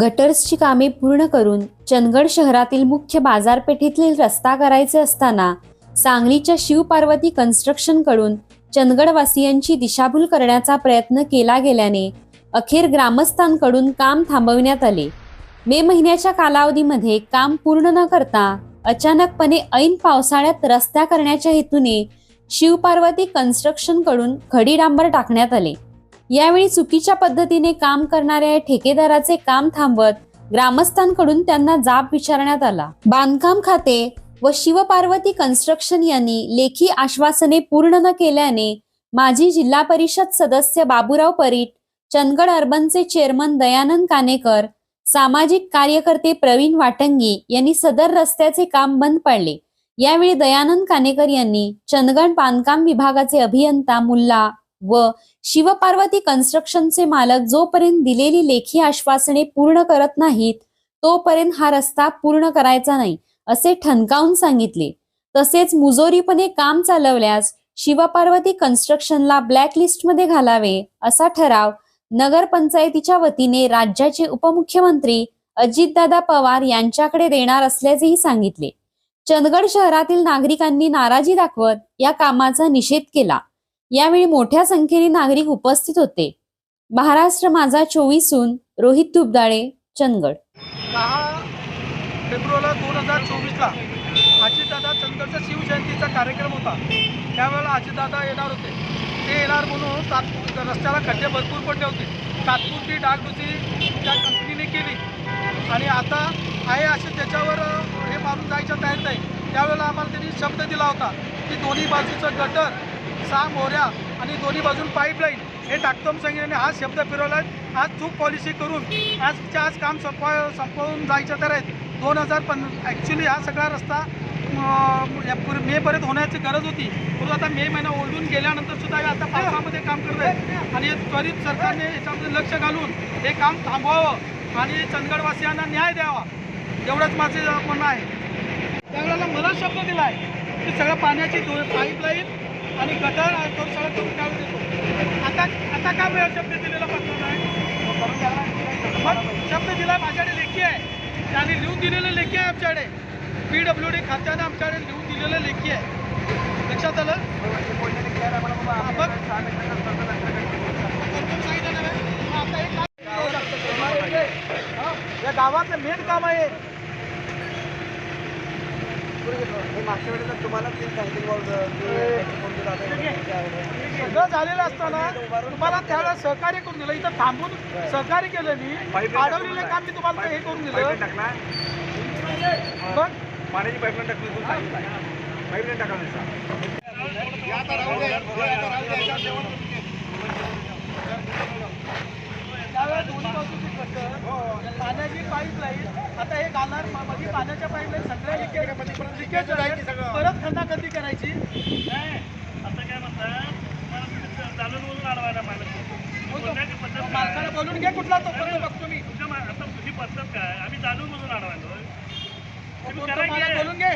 गटर्सची कामे पूर्ण करून चंदगड शहरातील मुख्य बाजारपेठेतील रस्ता करायचे असताना सांगलीच्या शिवपार्वती कन्स्ट्रक्शनकडून चंदगडवासियांची दिशाभूल करण्याचा प्रयत्न केला गेल्याने अखेर ग्रामस्थांकडून काम थांबविण्यात आले. मे महिन्याच्या कालावधीमध्ये काम पूर्ण न करता अचानकपणे ऐन पावसाळ्यात रस्त्या करण्याच्या हेतूने शिवपार्वती कन्स्ट्रक्शनकडून खडी डांबर टाकण्यात आले. यावेळी चुकीच्या पद्धतीने काम करणाऱ्या ठेकेदाराचे काम थांबवत ग्रामस्थांकडून त्यांना जाब विचारण्यात आला. बांधकाम खाते व शिवपार्वती कन्स्ट्रक्शन यांनी लेखी आश्वासने पूर्ण न केल्याने माजी जिल्हा परिषद सदस्य बाबूराव परीट चंदगड अर्बनचे चेअरमन दयानंद कानेकर सामाजिक कार्यकर्ते प्रवीण वाटंगी यांनी सदर रस्त्याचे काम बंद पाडले. यावेळी दयानंद कानेकर यांनी चंदगड बांधकाम विभागाचे अभियंता मुल्ला व शिवपार्वती कन्स्ट्रक्शनचे मालक जोपर्यंत दिलेली लेखी आश्वासने पूर्ण करत नाहीत तोपर्यंत हा रस्ता पूर्ण करायचा नाही असे ठणकावून सांगितले. तसेच मुजोरीपणे काम चालवल्यास शिवपार्वती कन्स्ट्रक्शनला ब्लॅकलिस्टमध्ये घालावे असा ठराव नगरपंचायतीच्या वतीने राज्याचे उपमुख्यमंत्री अजितदादा पवार यांच्याकडे देणार असल्याचेही सांगितले. चंदगड शहरातील नागरिकांनी नाराजी दाखवत या कामाचा निषेध केला. यावेळी मोठ्या संख्येने नागरिक उपस्थित होते. महाराष्ट्र माझा चोवीसून रोहित दुबदाळे चंदगड. दहा फेब्रुवारी दोन हजार चोवीसला अजितदादा चंदगडचा शिवजयंतीचा कार्यक्रम होता. त्यावेळेला अजितदादा येणार होते. ते येणार म्हणून तात्पुर रस्त्याला खड्डे भरपूर पडले होते. तात्पुरती डागडुजी त्या कंपनीने केली. आणि आता आहे असे त्याच्यावर हे मारून जायच्या तयारीत आहे. त्यावेळेला आम्हाला त्यांनी शब्द दिला होता की दोन्ही बाजूचं गटर सहा हो मोऱ्या आणि दोन्ही बाजून पाईपलाईन हे टाकतोम संघटनेने हा शब्द फिरवला. आहे आज चूक पॉलिसी करून आजच्या आज काम संपवा संपवून जायच्या तर आहेत. दोन हजार पन ॲक्च्युली हा सगळा रस्ता मेपर्यंत होण्याची गरज होती. परंतु आता मे महिना ओढून गेल्यानंतर सुद्धा हे आता पावसामध्ये काम करत आहेत. आणि त्वरित सरकारने याच्यामध्ये लक्ष घालून हे काम थांबवावं आणि चंदगडवासियांना न्याय द्यावा. एवढंच माझे म्हणणं आहे. त्यावेळेला मला शब्द दिला आहे की सगळं पाण्याची पाईपलाईन आणि गटर आणि तो सगळं करून काढून देतो आता आता का वेळ शब्द दिलेला पत्र आहे मग शब्द दिला माझ्याकडे लेखी आहे. त्याने लिहून दिलेलं लेखी आहे आमच्याकडे. पी डब्ल्यू डी खात्याने आमच्याकडे लिहून दिलेलं लेखी आहे. लक्षात आलं? हा, बघ. कोण सांगितलं काम- आहे. या गावातलं मेन काम आहे सगळं झालेलं असताना तुम्हाला त्यावेळेला सहकार्य करून दिलं. इथं थांबून सहकार्य केलं मी. अडवलेलं काम मी तुम्हाला हे करून दिलं. पाण्याची पाईपलाईन टाकली पाईपलाईन गटर, पाण्याची पाईपलाईन आता हे घालणार पाण्याच्या पाईपलाईन सगळ्या लिकेज परत खंडाखंडी करायची. आता काय म्हणतात चालून बोलून अडवायला माणसाला बोलून घे कुठला तो पर्यंत बघतो मी आता तुझी पद्धत काय? आम्ही जाणून बोलून अडवायलो. बोलून घे.